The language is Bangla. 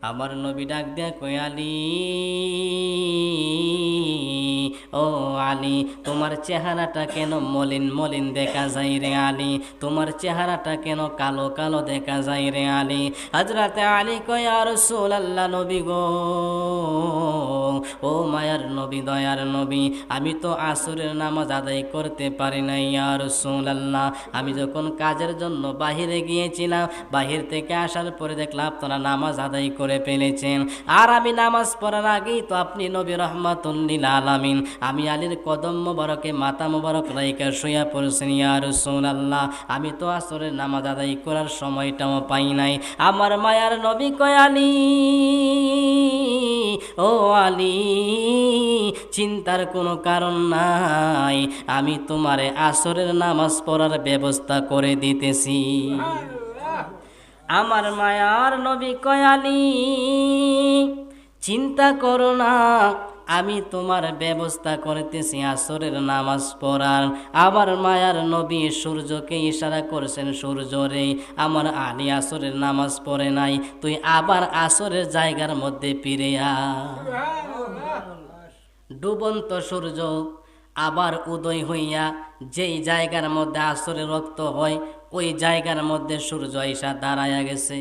আমার নবী ডাক দেয়া কই আলী ও আলী তোমার চেহারাটা কেন মলিন মলিন দেখা যায় রে আলী তোমার চেহারাটা কেন কালো কালো দেখা যায় রে আলী হজরতে আলী কই আর সোল আল্লাহ নবী গো। ও মায়ার নবী, দয়ার নবী, আমি তো আসরের নামাজ আদায় করতে পারি নাই আর আল্লাহ আমি যখন কাজের জন্য বাহিরে গিয়েছিলাম, বাহির থেকে আসার পরে দেখলাম আপনারা নামাজ আদায় করে ফেলেছেন। আর আমি নামাজ পড়ার আগেই তো আপনি নবী রহমাতুল্লিল আলামিন। আমি আলীর কদম মোবারকে মাথা মোবারক রাইকা শুয়া পড়ছেন ইয়ার আল্লাহ আমি তো আসরের নামাজ আদায় করার সময়টাও পাই নাই। আমার মায়ার নবী কয়, আলী, ও আলী, চিন্তার কোনো কারণ নাই। আমি তোমারে আসরের নামাজ পড়ার ব্যবস্থা করে দিতেছি। আমার মায়ার নবী কয়ালি চিন্তা করো না। আমি তোমার ব্যবস্থা করতেছি আসরের নামাজ পড়ার। আবার মায়ার নবী সূর্যকে ইশারা করছেন, সূর্য রে, আমার আলী আসরের নামাজ পড়ে নাই, তুই আবার আসরের জায়গার মধ্যে ফিরে আ ডুবন্ত সূর্য আবার উদয় হইয়া যেই জায়গার মধ্যে আসরে রক্ত হয়, ওই জায়গার মধ্যে সূর্য ঈশা দাঁড়ায়া গেছে।